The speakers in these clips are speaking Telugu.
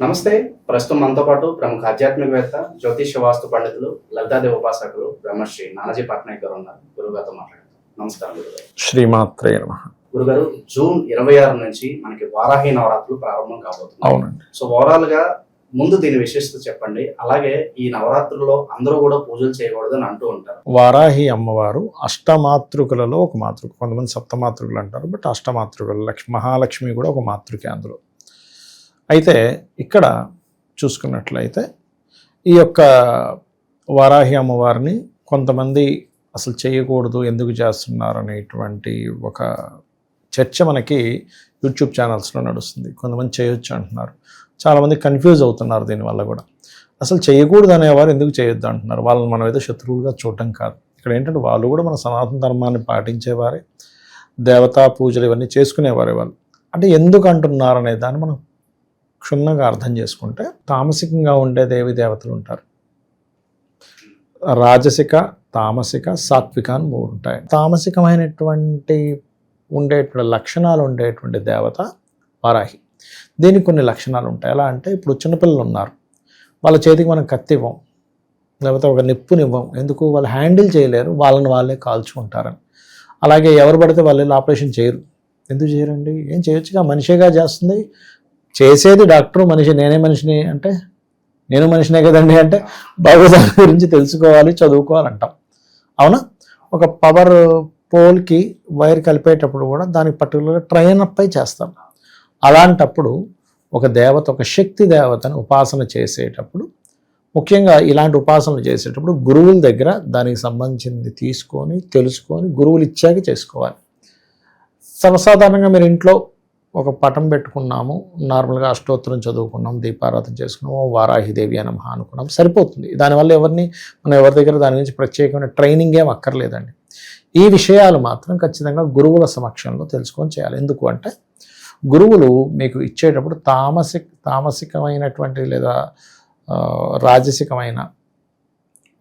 నమస్తే. ప్రస్తుతం మనతో పాటు ప్రముఖ ఆధ్యాత్మికవేత్త జ్యోతిష వాస్తు పండితులు లలితాదేవి ఉపాసకులు బ్రహ్మశ్రీ నానాజీ పట్నాయక్ గారు ఉన్నారు. గురుగారితో మాట్లాడతాం నమస్కారం గురుగారు. శ్రీమాత్రే నమ. గురుగారు జూన్ ఇరవై ఆరు నుంచి మనకి వారాహి నవరాత్రులు ప్రారంభం కాబోతుంది అవునండి. సో ఓవరాల్గా ముందు దీని విశిష్టత చెప్పండి. అలాగే ఈ నవరాత్రుల్లో అందరూ కూడా పూజలు చేయకూడదు అని అంటూ ఉంటారు. వారాహి అమ్మవారు అష్టమాతృకులలో ఒక మాతృక. కొంతమంది సప్తమాతృకులు అంటారు బట్ అష్టమాతృకులు లక్ష్మి మహాలక్ష్మి కూడా ఒక మాతృకే అందులో. అయితే ఇక్కడ చూసుకున్నట్లయితే ఈ యొక్క వారాహి అమ్మవారిని కొంతమంది అసలు చేయకూడదు ఎందుకు చేస్తున్నారు అనేటువంటి ఒక చర్చ మనకి యూట్యూబ్ ఛానల్స్లో నడుస్తుంది. కొంతమంది చేయొచ్చు అంటున్నారు. చాలామంది కన్ఫ్యూజ్ అవుతున్నారు దీనివల్ల కూడా. అసలు చేయకూడదు అనేవారు ఎందుకు చేయొద్దు అంటున్నారు? వాళ్ళని మనం ఏదో శత్రువులుగా చూడటం కాదు. ఇక్కడ ఏంటంటే వాళ్ళు కూడా మన సనాతన ధర్మాన్ని పాటించేవారే. దేవతా పూజలు ఇవన్నీ చేసుకునేవారే వాళ్ళు. అంటే ఎందుకు అంటున్నారు అనే దాన్ని మనం క్షుణ్ణంగా అర్థం చేసుకుంటే తామసికంగా ఉండే దేవి దేవతలు ఉంటారు. రాజసిక తామసిక సాత్విక అని మూడు ఉంటాయి. తామసికమైనటువంటి ఉండేటువంటి లక్షణాలు ఉండేటువంటి దేవత వారాహి. దీనికి కొన్ని లక్షణాలు ఉంటాయి. ఎలా అంటే ఇప్పుడు చిన్నపిల్లలు ఉన్నారు. వాళ్ళ చేతికి మనం కత్తి ఇవ్వం. లేకపోతే ఒక నిప్పునివ్వం ఎందుకు? వాళ్ళు హ్యాండిల్ చేయలేరు. వాళ్ళని వాళ్ళే కాల్చుకుంటారని. అలాగే ఎవరు పడితే వాళ్ళు ఆపరేషన్ చేయరు. ఎందుకు చేయరండి? ఏం చేయొచ్చుగా? మనిషిగా చేస్తుంది. చేసేది డాక్టరు మనిషి నేనే మనిషిని అంటే నేను మనిషినే కదండి అంటే భగవద్గీత గురించి తెలుసుకోవాలి చదువుకోవాలంటాం. అవునా? ఒక పవర్ పోల్కి వైర్ కలిపేటప్పుడు కూడా దానికి పర్టికులర్గా ట్రైన్ అప్ అయి చేస్తాం. అలాంటప్పుడు ఒక దేవత ఒక శక్తి దేవతను ఉపాసన చేసేటప్పుడు ముఖ్యంగా ఇలాంటి ఉపాసనలు చేసేటప్పుడు గురువుల దగ్గర దానికి సంబంధించింది తీసుకొని తెలుసుకొని గురువులు ఇచ్చాక చేసుకోవాలి. సర్వసాధారణంగా మీరు ఇంట్లో ఒక పటం పెట్టుకున్నాము. నార్మల్గా అష్టోత్తరం చదువుకున్నాం దీపారాధన చేసుకున్నాము వారాహిదేవి అని మహా అనుకున్నాం. సరిపోతుంది. దానివల్ల ఎవరిని మనం ఎవరి దగ్గర దాని గురించి ప్రత్యేకమైన ట్రైనింగ్ ఏం అక్కర్లేదండి. ఈ విషయాలు మాత్రం ఖచ్చితంగా గురువుల సమక్షంలో తెలుసుకొని చేయాలి. ఎందుకు అంటే గురువులు మీకు ఇచ్చేటప్పుడు తామసిక తామసికమైనటువంటి లేదా రాజసికమైన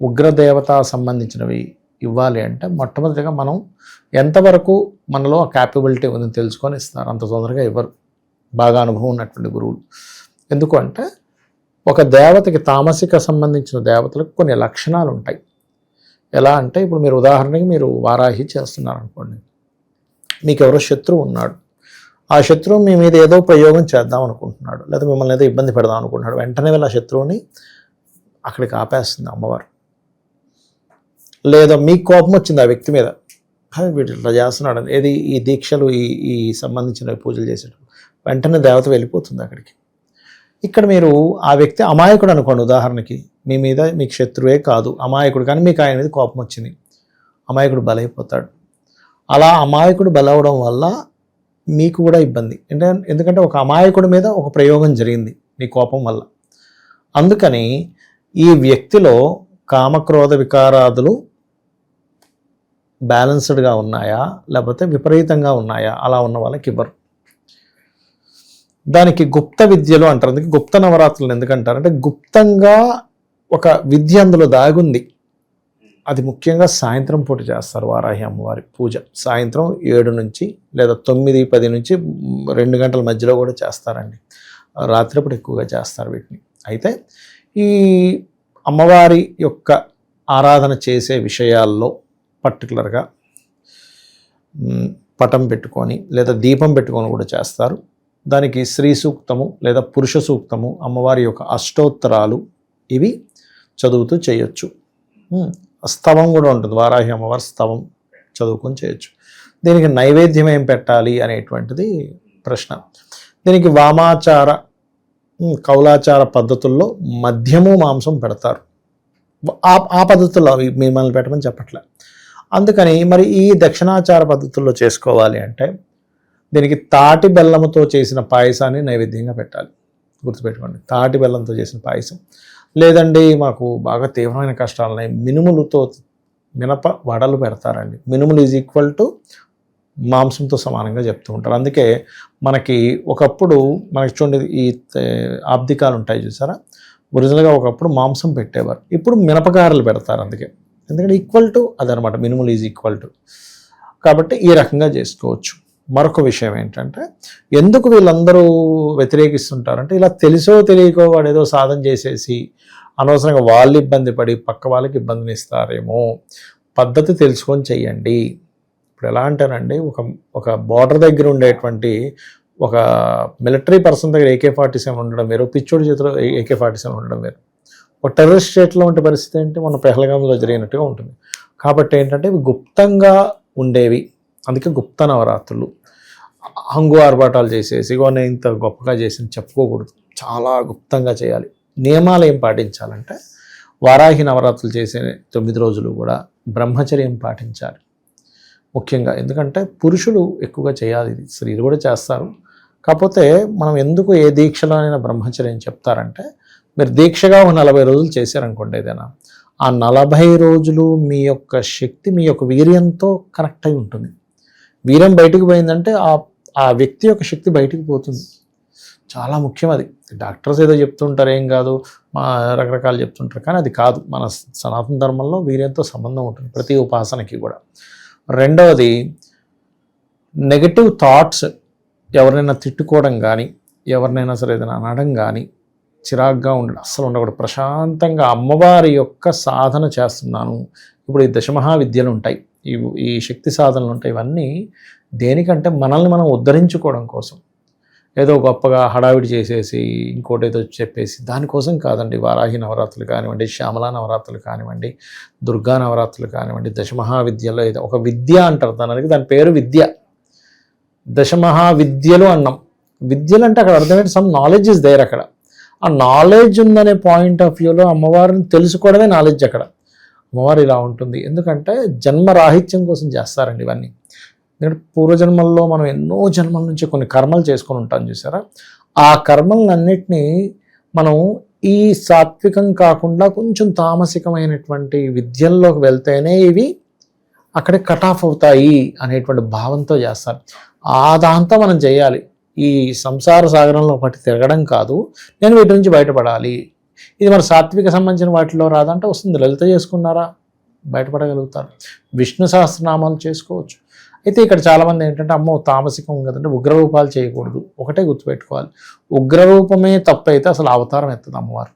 ఉగ్రదేవత సంబంధించినవి ఇవ్వాలి అంటే మొట్టమొదటిగా మనం ఎంతవరకు మనలో ఆ క్యాపబిలిటీ ఉందని తెలుసుకొని ఇస్తారు అంత తొందరగా ఇవ్వరు. బాగా అనుభవం ఉన్నటువంటి గురువులు. ఎందుకు అంటే ఒక దేవతకి తామసిక సంబంధించిన దేవతలకు కొన్ని లక్షణాలు ఉంటాయి. ఎలా అంటే ఇప్పుడు మీరు ఉదాహరణకి మీరు వారాహి చేస్తున్నారు అనుకోండి మీకు ఎవరో శత్రువు ఉన్నాడు. ఆ శత్రువు మీ మీద ఏదో ప్రయోగం చేద్దాం అనుకుంటున్నాడు. లేదా మిమ్మల్ని ఏదో ఇబ్బంది పెడదాం అనుకుంటున్నాడు. వెంటనే వెళ్ళి ఆ శత్రువుని అక్కడికి ఆపేస్తుంది అమ్మవారు. లేదా మీకు కోపం వచ్చింది ఆ వ్యక్తి మీద. కానీ వీడు ఇట్లా చేస్తున్నాడు. ఏది ఈ దీక్షలు ఈ ఈ సంబంధించిన పూజలు చేసేటప్పుడు. వెంటనే దేవత వెళ్ళిపోతుంది అక్కడికి. ఇక్కడ మీరు ఆ వ్యక్తి అమాయకుడు అనుకోండి ఉదాహరణకి. మీ మీద మీకు శత్రువే కాదు. అమాయకుడు కానీ మీకు ఆయన మీద కోపం వచ్చింది. అమాయకుడు బలైపోతాడు. అలా అమాయకుడు బలవడం వల్ల మీకు కూడా ఇబ్బంది. అంటే ఎందుకంటే ఒక అమాయకుడి మీద ఒక ప్రయోగం జరిగింది మీ కోపం వల్ల. అందుకని ఈ వ్యక్తిలో కామక్రోధ వికారాదులు బ్యాలెన్స్డ్గా ఉన్నాయా? లేకపోతే విపరీతంగా ఉన్నాయా? అలా ఉన్న వాళ్ళకి ఇవ్వరు. దానికి గుప్త విద్యలు అంటారు. అందుకే గుప్త నవరాత్రులు ఎందుకంటారంటే గుప్తంగా ఒక విద్య అందులో దాగుంది. అది ముఖ్యంగా సాయంత్రం పూట చేస్తారు వారాహి అమ్మవారి పూజ. సాయంత్రం ఏడు నుంచి లేదా తొమ్మిది పది నుంచి రెండు గంటల మధ్యలో కూడా చేస్తారండి. రాత్రిపూట ఎక్కువగా చేస్తారు వీటిని. అయితే ఈ అమ్మవారి యొక్క ఆరాధన చేసే విషయాల్లో పర్టికులర్గా పటం పెట్టుకొని లేదా దీపం పెట్టుకొని కూడా చేస్తారు. దానికి స్త్రీ సూక్తము లేదా పురుష సూక్తము అమ్మవారి యొక్క అష్టోత్తరాలు ఇవి చదువుతూ చేయొచ్చు. స్తవం కూడా ఉంటుంది. వారాహి అమ్మవారి స్తవం చదువుకొని చేయొచ్చు. దీనికి నైవేద్యం ఏం పెట్టాలి అనేటువంటిది ప్రశ్న. దీనికి వామాచార కౌలాచార పద్ధతుల్లో మద్యము మాంసం పెడతారు. ఆ పద్ధతుల్లో అవి మిమ్మల్ని పెట్టమని చెప్పట్లే. అందుకని మరి ఈ దక్షిణాచార పద్ధతుల్లో చేసుకోవాలి అంటే దీనికి తాటి బెల్లముతో చేసిన పాయసాన్ని నైవేద్యంగా పెట్టాలి. గుర్తుపెట్టుకోండి తాటి బెల్లంతో చేసిన పాయసం. లేదండి మాకు బాగా తీవ్రమైన కష్టాలు ఉన్నాయి. మినుములతో మినప వడలు పెడతారండి. మినుములు ఈజ్ ఈక్వల్ టు మాంసంతో సమానంగా చెప్తూ ఉంటారు. అందుకే మనకి ఒకప్పుడు మనకి చూడండి ఈ ఆబ్దికాలు ఉంటాయి చూసారా? ఒరిజినల్గా ఒకప్పుడు మాంసం పెట్టేవారు. ఇప్పుడు మినపకారలు పెడతారు అందుకే. ఎందుకంటే ఈక్వల్ టు అదనమాట మినిమల్ ఈజ్ ఈక్వల్ టు కాబట్టి ఈ రకంగా చేసుకోవచ్చు. మరొక విషయం ఏంటంటే ఎందుకు వీళ్ళందరూ వ్యతిరేకిస్తుంటారంటే ఇలా తెలుసో తెలియకో వాడు ఏదో సాధన చేసేసి అనవసరంగా వాళ్ళు ఇబ్బంది పడి పక్క వాళ్ళకి ఇబ్బందిని ఇస్తారేమో పద్ధతి తెలుసుకొని చెయ్యండి. ఇప్పుడు ఎలా అంటారండి ఒక ఒక బార్డర్ దగ్గర ఉండేటువంటి ఒక మిలిటరీ పర్సన్ దగ్గర ఏకే ఫార్టీ సెవెన్ ఉండడం వేరు పిచ్చోడి చేతిలో ఏకే ఫార్టీ సెవెన్ ఉండడం వేరు. ఒక టెర్రరిస్ట్ స్టేట్లో ఉండే పరిస్థితి ఏంటి? మన పెహలగాంలో జరిగినట్టుగా ఉంటుంది. కాబట్టి ఏంటంటే ఇవి గుప్తంగా ఉండేవి. అందుకే గుప్త నవరాత్రులు. హంగు ఆర్భాటాలు చేసేసి ఇగో నేను ఇంత గొప్పగా చేసి చెప్పుకోకూడదు. చాలా గుప్తంగా చేయాలి. నియమాలు ఏం పాటించాలంటే వారాహి నవరాత్రులు చేసే తొమ్మిది రోజులు కూడా బ్రహ్మచర్యం పాటించాలి. ముఖ్యంగా ఎందుకంటే పురుషులు ఎక్కువగా చేయాలి. ఇది స్త్రీలు కూడా చేస్తారు. కాకపోతే మనం ఎందుకు ఏ దీక్షలోనైనా బ్రహ్మచర్యం చెప్తారంటే మీరు దీక్షగా ఒక నలభై రోజులు చేశారనుకోండి ఏదైనా ఆ నలభై రోజులు మీ యొక్క శక్తి మీ యొక్క వీర్యంతో కనెక్ట్ అయి ఉంటుంది. వీర్యం బయటికి పోయిందంటే ఆ ఆ వ్యక్తి యొక్క శక్తి బయటికి పోతుంది. చాలా ముఖ్యం అది. డాక్టర్స్ ఏదో చెప్తుంటారు ఏం కాదు మా రకరకాలు చెప్తుంటారు కానీ అది కాదు. మన సనాతన ధర్మంలో వీర్యంతో సంబంధం ఉంటుంది ప్రతి ఉపాసనకి కూడా. రెండవది నెగటివ్ థాట్స్ ఎవరినైనా తిట్టుకోవడం కానీ ఎవరినైనా సరే ఏదైనా అనడం కానీ చిరాగ్గా ఉండడం అస్సలు ఉండకూడదు. ప్రశాంతంగా అమ్మవారి యొక్క సాధన చేస్తున్నాను. ఇప్పుడు ఈ దశమహా విద్యలు ఉంటాయి. ఈ ఈ శక్తి సాధనలు ఉంటాయి. ఇవన్నీ దేనికంటే మనల్ని మనం ఉద్ధరించుకోవడం కోసం. ఏదో గొప్పగా హడావిడి చేసేసి ఇంకోటి ఏదో చెప్పేసి దానికోసం కాదండి. వారాహి నవరాత్రులు కానివ్వండి శ్యామలా నవరాత్రులు కానివ్వండి దుర్గా నవరాత్రులు కానివ్వండి దశమహా విద్యలో ఏదో ఒక విద్య అంటారు. దానికి దాని పేరు విద్య. దశమహా విద్యలు అన్నాం. విద్యలు అంటే అక్కడ అర్థమైతే సమ్ నాలెడ్జ్ ఇస్ దేర్ అక్కడ. ఆ నాలెడ్జ్ ఉందనే పాయింట్ ఆఫ్ వ్యూలో అమ్మవారిని తెలుసుకోవడమే నాలెడ్జ్ అక్కడ. అమ్మవారు ఇలా ఉంటుంది. ఎందుకంటే జన్మ రాహిత్యం కోసం చేస్తారండి ఇవన్నీ. ఎందుకంటే పూర్వజన్మల్లో మనం ఎన్నో జన్మల నుంచి కొన్ని కర్మలు చేసుకొని ఉంటాం చూసారా? ఆ కర్మలన్నిటినీ మనం ఈ సాత్వికం కాకుండా కొంచెం తామసికమైనటువంటి విద్యల్లోకి వెళ్తేనే ఇవి అక్కడే కట్ ఆఫ్ అవుతాయి అనేటువంటి భావంతో చేస్తారు. ఆ దాంతో మనం చేయాలి. ఈ సంసార సాగరంలో ఒకటి తిరగడం కాదు నేను వీటి నుంచి బయటపడాలి. ఇది మన సాత్విక సంబంధించిన వాటిలో రాదంటే వస్తుంది. లలిత చేసుకున్నారా? బయటపడగలుగుతారు. విష్ణు సహస్రనామాలు చేసుకోవచ్చు. అయితే ఇక్కడ చాలామంది ఏంటంటే అమ్మో తామసికం కదంటే ఉగ్రరూపాలు చేయకూడదు. ఒకటే గుర్తుపెట్టుకోవాలి. ఉగ్రరూపమే తప్పైతే అయితే అసలు అవతారం ఎత్తదు అమ్మవారు.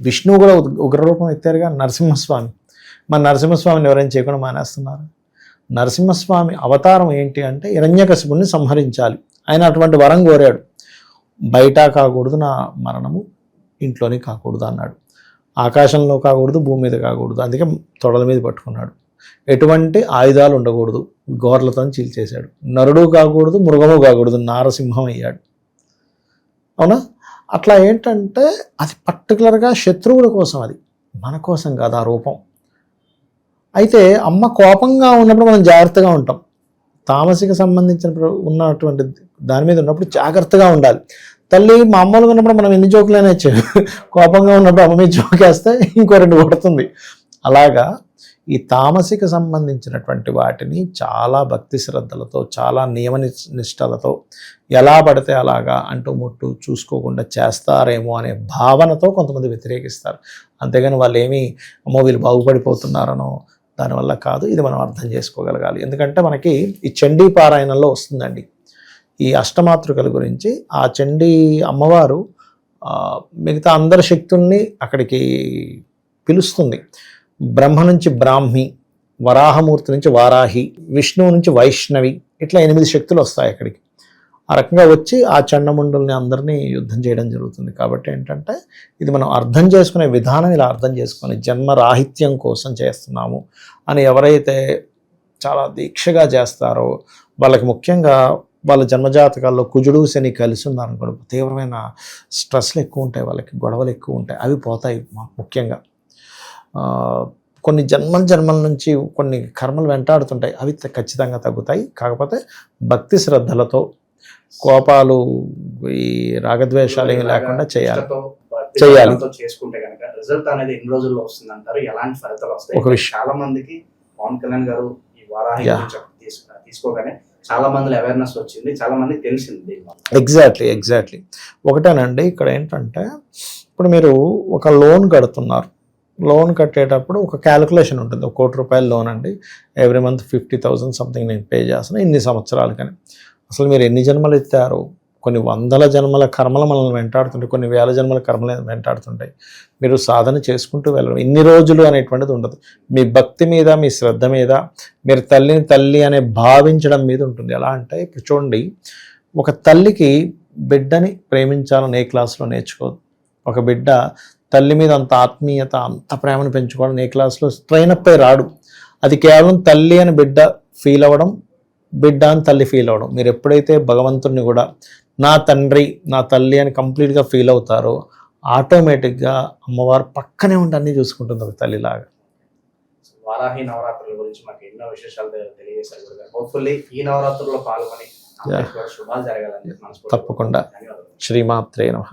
విష్ణువు కూడా ఉగ్రరూపం ఉగ్రరూపం ఎత్తారుగా నరసింహస్వామి. మన నరసింహస్వామిని ఎవరైనా చేయకుండా మానేస్తున్నారు? నరసింహస్వామి అవతారం ఏంటి అంటే హిరణ్యకశిపుణ్ణి సంహరించాలి. ఆయన అటువంటి వరం కోరాడు. బయట కాకూడదు నా మరణము ఇంట్లోనే కాకూడదు అన్నాడు. ఆకాశంలో కాకూడదు భూమి మీద కాకూడదు. అందుకే తొడల మీద పట్టుకున్నాడు. ఎటువంటి ఆయుధాలు ఉండకూడదు. గోర్లతో చీల్చేశాడు. నరుడు కాకూడదు మృగము కాకూడదు. నారసింహం అయ్యాడు. అవునా? అట్లా ఏంటంటే అది పర్టికులర్గా శత్రువుల కోసం అది. మన కోసం కాదు ఆ రూపం. అయితే అమ్మ కోపంగా ఉన్నప్పుడు మనం జాగ్రత్తగా ఉంటాం. తామసిక సంబంధించిన ఉన్నటువంటి దాని మీద ఉన్నప్పుడు జాగ్రత్తగా ఉండాలి. తల్లి మామూలుగా ఉన్నప్పుడు మనం ఎన్ని జోకులైనా ఇచ్చే కోపంగా ఉన్నప్పుడు అమ్మ మీద జోకేస్తే ఇంకో రెండు కొడుతుంది. అలాగా ఈ తామసిక సంబంధించినటువంటి వాటిని చాలా భక్తి శ్రద్ధలతో చాలా నియమ నిష్- నిష్టలతో ఎలా పడితే అలాగా అంటూ ముట్టు చూసుకోకుండా చేస్తారేమో అనే భావనతో కొంతమంది వ్యతిరేకిస్తారు. అంతేగాని వాళ్ళు ఏమీ అమ్మో వీళ్ళు బాగుపడిపోతున్నారనో దానివల్ల కాదు ఇది మనం అర్థం చేసుకోగలగాలి. ఎందుకంటే మనకి ఈ చండీ పారాయణంలో వస్తుందండి. ఈ అష్టమాతృకల గురించి ఆ చండీ అమ్మవారు మిగతా అందరి శక్తుల్ని అక్కడికి పిలుస్తుంది. బ్రహ్మ నుంచి బ్రాహ్మి వరాహమూర్తి నుంచి వారాహి విష్ణువు నుంచి వైష్ణవి ఇట్లా ఎనిమిది శక్తులు వస్తాయి అక్కడికి. ఆ రకంగా వచ్చి ఆ చండముండుల్ని అందరినీ యుద్ధం చేయడం జరుగుతుంది. కాబట్టి ఏంటంటే ఇది మనం అర్థం చేసుకునే విధానం ఇలా అర్థం చేసుకొని జన్మరాహిత్యం కోసం చేస్తున్నాము అని ఎవరైతే చాలా దీక్షగా చేస్తారో వాళ్ళకి ముఖ్యంగా వాళ్ళ జన్మజాతకాల్లో కుజుడు శని కలిసి ఉన్నారనుకోండి తీవ్రమైన స్ట్రెస్లు ఎక్కువ ఉంటాయి వాళ్ళకి గొడవలు ఎక్కువ ఉంటాయి. అవి పోతాయి ముఖ్యంగా. కొన్ని జన్మల జన్మల నుంచి కొన్ని కర్మలు వెంటాడుతుంటాయి. అవి ఖచ్చితంగా తగ్గుతాయి. కాకపోతే భక్తి శ్రద్ధలతో కోపాలు ఈ రాగద్వేషాలు ఏమి లేకుండా చేయాలి. చేయాలి. చేసుకుంటే కనుక రిజల్ట్ అనేది ఎన్ని రోజుల్లో వస్తుంది అంటారు ఎలాంటి ఫలితాలు వస్తాయి? ఒక. చాలా మందికి పవన్ కళ్యాణ్ గారు ఈ వారాహి తీసుకున్నారు. తీసుకోగానే చాలా మంది అవేర్నెస్ వచ్చింది చాలా మందికి తెలిసింది ఎగ్జాక్ట్లీ ఎగ్జాక్ట్లీ ఒకటేనండి ఇక్కడ ఏంటంటే ఇప్పుడు మీరు ఒక లోన్ కడుతున్నారు. లోన్ కట్టేటప్పుడు ఒక క్యాలిక్యులేషన్ ఉంటుంది. ఒక కోటి రూపాయల లోన్ అండి. Every month fifty thousand something నేను పే చేస్తాను ఇన్ని సంవత్సరాలకని. అసలు మీరు ఎన్ని జన్మలు ఎత్తారు? కొన్ని వందల జన్మల కర్మలు మనల్ని వెంటాడుతుంటాయి కొన్ని వేల జన్మల కర్మలు వెంటాడుతుంటాయి. మీరు సాధన చేసుకుంటూ వెళ్ళడం ఇన్ని రోజులు అనేటువంటిది ఉండదు. మీ భక్తి మీద మీ శ్రద్ధ మీద మీరు తల్లిని తల్లి అనే భావించడం మీద ఉంటుంది. ఎలా అంటే ఇప్పుడు చూడండి ఒక తల్లికి బిడ్డని ప్రేమించాలని ఏ క్లాస్లో నేర్చుకోదు ఒక బిడ్డ తల్లి మీద అంత ఆత్మీయత అంత ప్రేమను పెంచుకోవడం ఏ క్లాస్లో ట్రైన్ అప్ రాడు. అది కేవలం తల్లి అని బిడ్డ ఫీల్ అవ్వడం బిడ్డ అని తల్లి ఫీల్ అవ్వడం. మీరు ఎప్పుడైతే భగవంతుడిని కూడా నా తండ్రి నా తల్లి అని కంప్లీట్గా ఫీల్ అవుతారో ఆటోమేటిక్గా అమ్మవారు పక్కనే ఉండి అన్నీ చూసుకుంటుంది ఒక తల్లిలాగా. వారాహి నవరాత్రుల గురించి మాకు ఎన్నో విశేషాలు తెలియజేశారు హోప్ఫుల్లీ ఈ నవరాత్రుల్లో పాల్గొని శుభాలు జరగాలని తప్పకుండా. శ్రీమాత్రే నమః.